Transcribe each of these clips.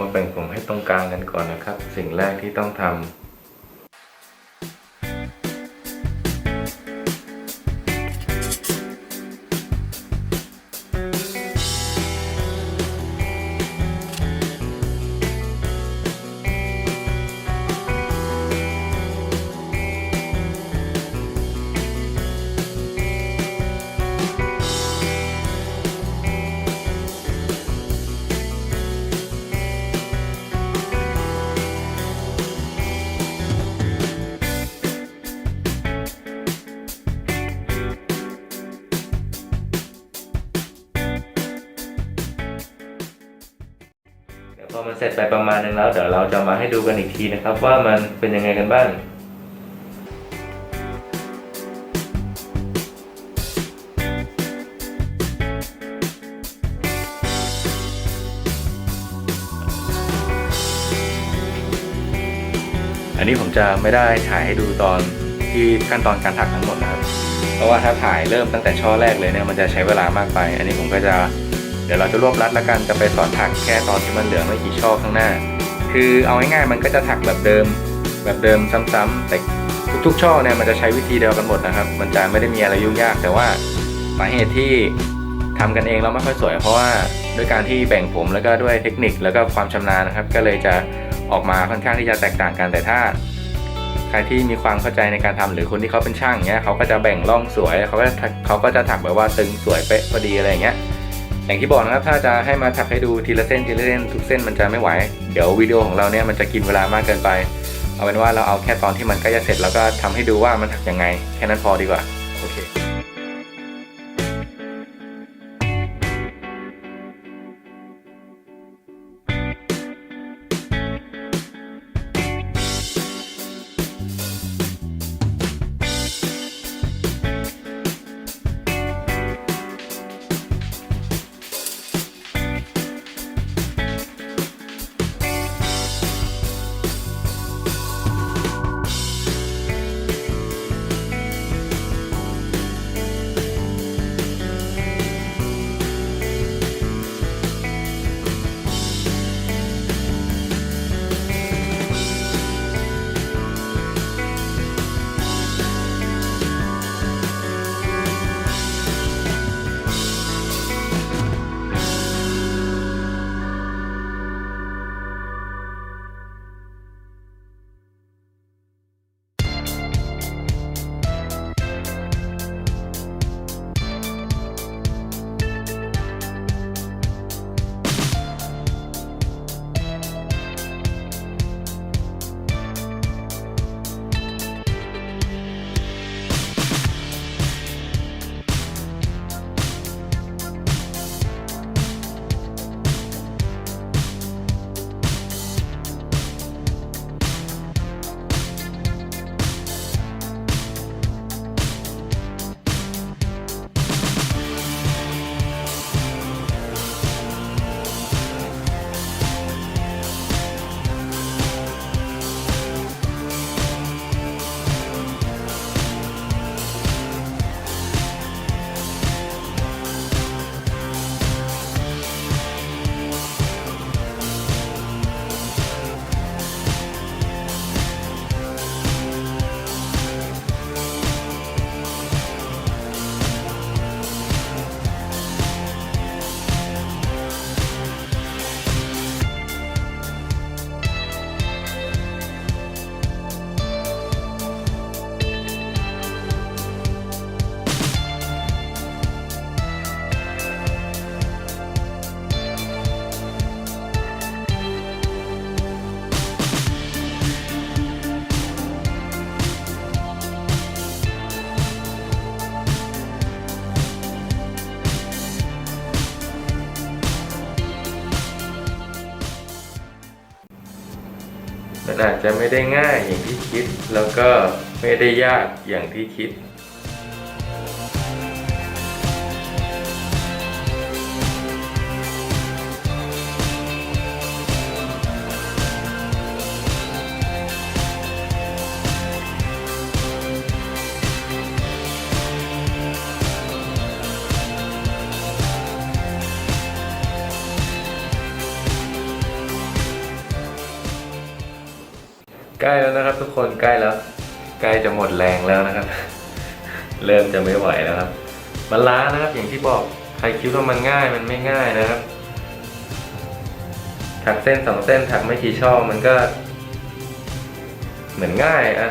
มาแบ่งผมให้ตรงกลางกันก่อนนะครับ สิ่งแรกที่ต้องทำ เสร็จไปประมาณนึงแล้วเดี๋ยวเราจะมาให้ดูกันอีกทีนะครับ ว่ามันเป็นยังไงกันบ้างอันนี้ผมจะไม่ได้ถ่ายให้ดูตอนที่ขั้นตอนการถักทั้งหมดนะครับ เพราะว่าถ้าถ่ายเริ่มตั้งแต่ช่อแรกเลยเนี่ยมันจะใช้เวลามากไป อันนี้ผมก็จะ ดี๋ยวเราจะรวบรัดแล้วกันจะไปสอนถักแค่ตอนที่มันเหลือไม่กี่ช่อข้างหน้า คือเอาง่ายๆมันก็จะถักแบบเดิม แบบเดิมซ้ำๆแต่ทุกๆช่อเนี่ยมันจะใช้วิธีเดียวกันหมดนะครับ มันจะไม่ได้มีอะไรยุ่งยาก แต่ว่าสาเหตุที่ทำกันเองแล้วไม่ค่อยสวย เพราะว่าด้วยการที่แบ่งผมแล้วก็ด้วยเทคนิคแล้วก็ความชำนาญนะครับ ก็เลยจะออกมาค่อนข้างที่จะแตกต่างกันแต่ถ้าใครที่มีความเข้าใจในการทำหรือคนที่เขาเป็นช่างเงี้ยเขาก็จะแบ่งร่องสวยเขาก็จะเขาก็จะถักแบบว่าตึงสวยเป๊ะพอดีอะไรเงี้ย อย่างที่บอกนะครับถ้าจะให้มาถักให้ดูทีละเส้นทีละเส้นทุกเส้นมันจะไม่ไหว เดี๋ยววิดีโอของเราเนี่ยมันจะกินเวลามากเกินไป เอาเป็นว่าเราเอาแค่ตอนที่มันใกล้จะเสร็จแล้วก็ทำให้ดูว่ามันถักยังไงแค่นั้นพอดีกว่า จจะไม่ได้ง่ายอย่างที่คิด แล้วก็ไม่ได้ยากอย่างที่คิด ล้แล้วนะครับ ทุกคนใกล้แล้ว ใกล้จะหมดแรงแล้วนะครับ เริ่มจะไม่ไหวแล้วครับ มันล้านะครับอย่างที่บอกใครคิดว่ามันง่ายมันไม่ง่ายนะครับ ถักเส้นสองเส้นถักไม่กี่ช่อมันก็ เหมือนง่ายอะ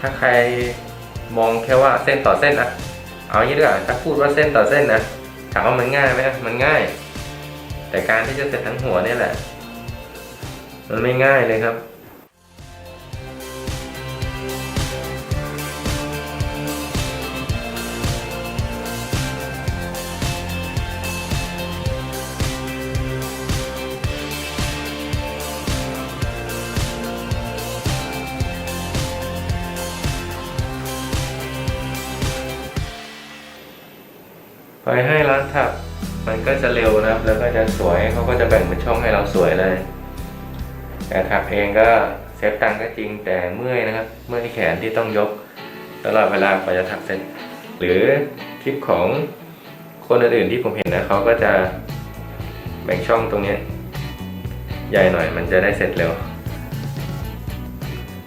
ถ้าใครมองแค่ว่าเส้นต่อเส้นอะเอางี้ดีกว่าถ้าพูดว่าเส้นต่อเส้นนะถามว่ามันง่ายไหมมันง่าย แต่การที่จะเสร็จทั้งหัวเนี่ยแหละ มันไม่ง่ายเลยครับ ไปให้ร้านถัก มันก็จะเร็วนะครับ แล้วก็จะสวยเขาก็จะแบ่งเป็นช่องให้เราสวยเลย แต่ถักเองก็เซฟตังก็จริงแต่เมื่อยนะครับ เมื่อยแขนที่ต้องยกตลอดเวลากว่าจะถักเสร็จ หรือคลิปของคนอื่นๆที่ผมเห็นนะเขาก็จะแบ่งช่องตรงนี้ใหญ่หน่อยมันจะได้เสร็จเร็ว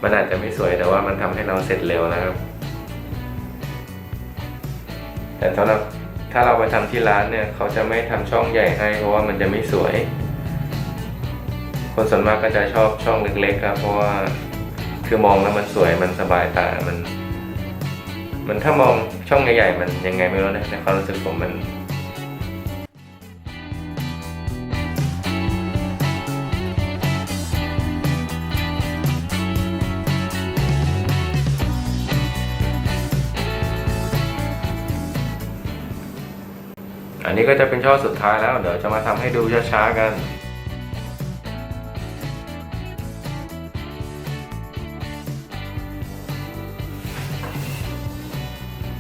มันอาจจะไม่สวยแต่ว่ามันทำให้เราเสร็จเร็วนะครับ แต่สำหรับ ถ้าเราไปทำที่ร้านเนี่ย เขาจะไม่ทำช่องใหญ่ให้ เพราะว่ามันจะไม่สวย คนส่วนมากก็จะชอบช่องเล็กๆครับ เพราะว่าคือมองแล้วมันสวยมันสบายตามัน มันถ้ามองช่องใหญ่ๆมันยังไงไม่รู้นะในความรู้สึกผมมัน อันนี้ก็จะเป็นช่อสุดท้ายแล้ว เดี๋ยวจะมาทำให้ดูช้าๆกัน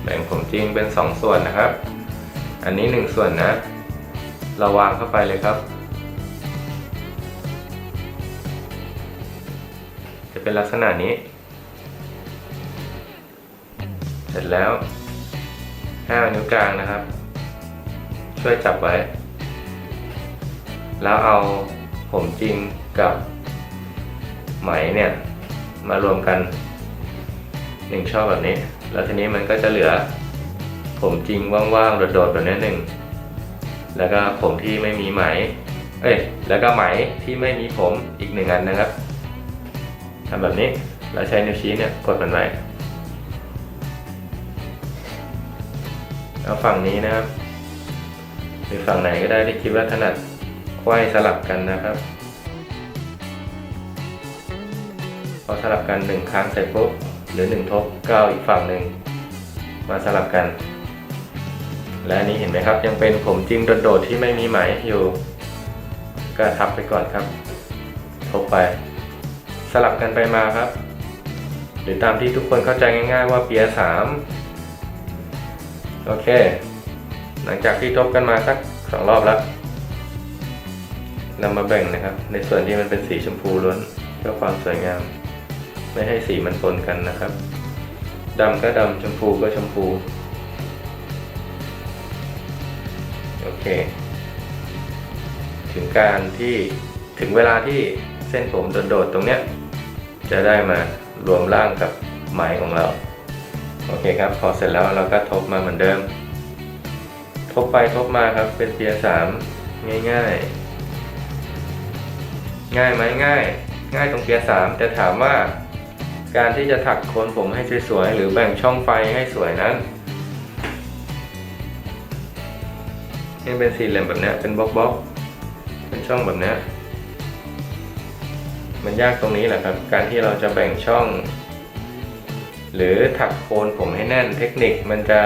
แบ่งผมจริงเป็นสองส่วนนะครับ อันนี้หนึ่งส่วนนะ เราวางเข้าไปเลยครับ จะเป็นลักษณะนี้ เสร็จแล้วห้านิ้วกลางนะครับ ช่วยจับไว้ แล้วเอาผมจริงกับไหมเนี่ยมารวมกันหนึ่งช่อแบบนี้ แล้วทีนี้มันก็จะเหลือ ผมจริงว่างๆโดดๆแบบนี้หนึ่งแล้วก็ผมที่ไม่มีไหม เอ้ย แล้วก็ไหมที่ไม่มีผมอีกหนึ่งอันนะครับทำแบบนี้ เราใช้นิ้วชี้เนี่ยกดมันไว้เอาฝั่งนี้นะครับ หรือฝั่งไหนก็ได้ที่คิดว่าถนัดไขว้สลับกันนะครับ พอสลับกันหนึ่งครั้งเสร็จปุ๊บหรือหนึ่งทบก็เอาอีกฝั่งหนึ่งมาสลับกัน และนนี้เห็นไหมครับ ยังเป็นผมจริงโดดๆที่ไม่มีไหมอยู่ ก็ทับไปก่อนครับ ทบไป สลับกันไปมาครับ หรือตามที่ทุกคนเข้าใจง่าย ๆ ว่าเปียสามโอเค หลังจากที่ทบกันมาสักสองรอบแล้วนำมาแบ่งนะครับ ในส่วนที่มันเป็นสีชมพูล้วนเพื่อความสวยงาม ไม่ให้สีมันปนกันนะครับดำก็ดำชมพูก็ชมพู โอเค ถึงการที่ถึงเวลาที่เส้นผมโดดๆตรงเนี้ย จะได้มารวมร่างกับไหมของเรา โอเคครับ พอเสร็จแล้วเราก็ทบมาเหมือนเดิม บไปทบมาครับเป็นเปียสามง่ายๆ ง่ายไหมง่าย ง่ายตรงเปียสามแต่ถามว่า การที่จะถักโคนผมให้สวยๆหรือแบ่งช่องไฟให้สวยนั้นนี่เป็นสี่เหลี่ยมแบบนี้เป็นบล็อกบล็อกเป็นช่องแบบนี้มันยากตรงนี้แหละครับ การที่เราจะแบ่งช่อง หรือถักโคนผมให้แน่นเทคนิคมันจะ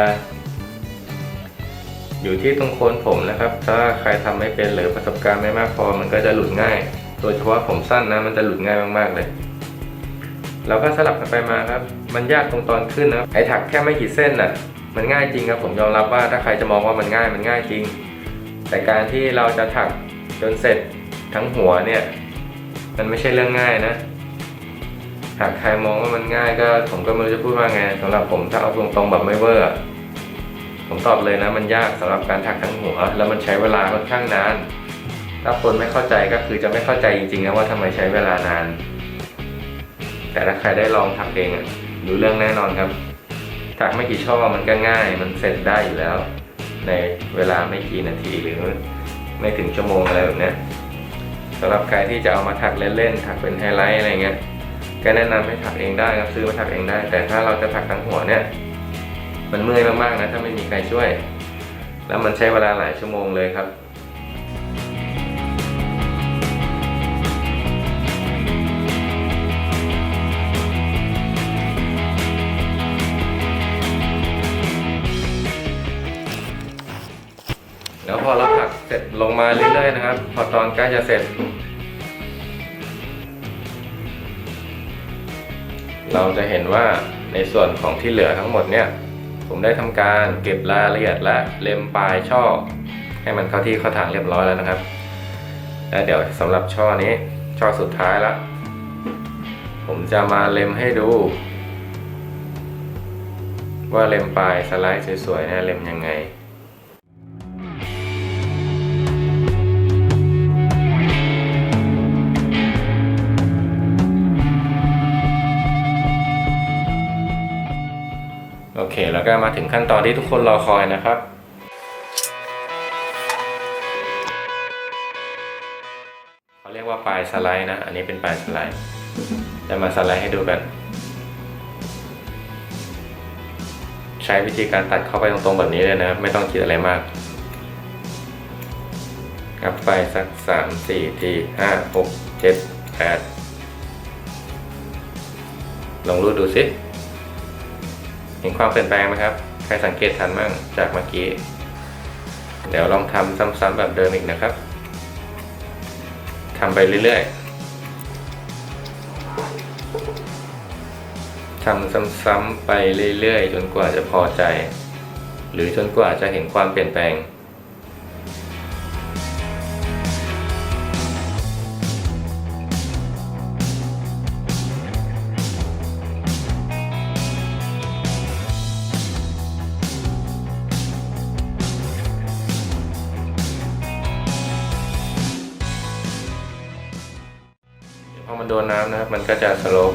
อยู่ที่ตรงโคนผมนะครับ ถ้าใครทำไม่เป็นหรือประสบการณ์ไม่มากพอมันก็จะหลุดง่าย โดยเฉพาะผมสั้นนะมันจะหลุดง่ายมากๆเลยเราก็สลับกันไปมาครับ มันยากตรงตอนขึ้นนะไอ้ถักแค่ไม่กี่เส้นน่ะ มันง่ายจริงครับ ผมยอมรับว่าถ้าใครจะมองว่ามันง่ายมันง่ายจริง แต่การที่เราจะถักจนเสร็จทั้งหัวเนี่ย มันไม่ใช่เรื่องง่ายนะ หากใครมองว่ามันง่ายก็ผมก็ไม่รู้จะพูดว่าไงสำหรับผมถ้าเอาตรงๆแบบไม่เวอร์อ ผมตอบเลยนะมันยากสำหรับการถักทั้งหัว แล้วมันใช้เวลาค่อนข้างนาน ถ้าคนไม่เข้าใจก็คือจะไม่เข้าใจจริงๆนะว่าทำไมใช้เวลานาน แต่ถ้าใครได้ลองถักเองอะรู้เรื่องแน่นอนครับถักไม่กี่ช่อมันก็ง่าย มันเสร็จได้อยู่แล้ว ในเวลาไม่กี่นาทีหรือไม่ถึงชั่วโมงอะไรแบบนี้สำหรับใครที่จะเอามาถักเล่นๆถักเป็นไฮไลท์อะไรเงี้ยก็แนะนำให้ถักเองได้ครับซื้อมาถักเองได้ แต่ถ้าเราจะถักทั้งหัวเนี่ย มันเมื่อยมากๆนะถ้าไม่มีใครช่วย แล้วมันใช้เวลาหลายชั่วโมงเลยครับแล้วพอเราผักเสร็จลงมาเรื่อยๆนะครับ พอตอนใกล้จะเสร็จ เราจะเห็นว่าในส่วนของที่เหลือทั้งหมดเนี่ย ผมได้ทำการเก็บรายละเอียดและเล็มปลายช่อ ให้มันเข้าที่เข้าทางเรียบร้อยแล้วนะครับ และเดี๋ยวสำหรับช่อนี้ช่อสุดท้ายละผมจะมาเล็มให้ดู ว่าเล็มปลายสไลด์สวยๆเนี่ยเล็มยังไง แล้วก็มาถึงขั้นตอนที่ทุกคนรอคอยนะครับ เขาเรียกว่าปลายสไลด์นะ อันนี้เป็นปลายสไลด์จะมาสไลด์ให้ดูกัน ใช้วิธีการตัดเข้าไปตรงๆแบบนี้เลยนะ ไม่ต้องคิดอะไรมากครับไปสักสามสี่ทีห้าหกเจ็ดแปดลองรูดดูสิ เห็นความเปลี่ยนแปลงไหมครับ ใครสังเกตทันบ้างจากเมื่อกี้ เดี๋ยวลองทำซ้ำๆแบบเดิมอีกนะครับทำไปเรื่อยๆทำซ้ำๆไปเรื่อยๆ จนกว่าจะพอใจ หรือจนกว่าจะเห็นความเปลี่ยนแปลง มันโดนน้ำนะครับ มันก็จะสโลป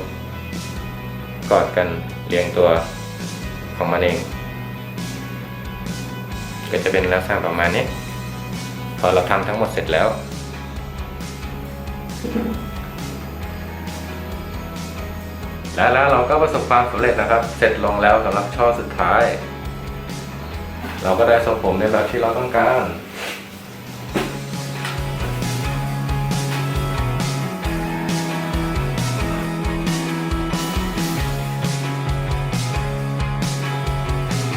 กอดกันเรียงตัวของมันเอง ก็จะเป็นลักษณะประมาณนี้ พอเราทำทั้งหมดเสร็จแล้ว และแล้วเราก็ประสบความสำเร็จนะครับ เสร็จลงแล้วสำหรับช่อสุดท้าย เราก็ได้ทรงผมในแบบที่เราต้องการ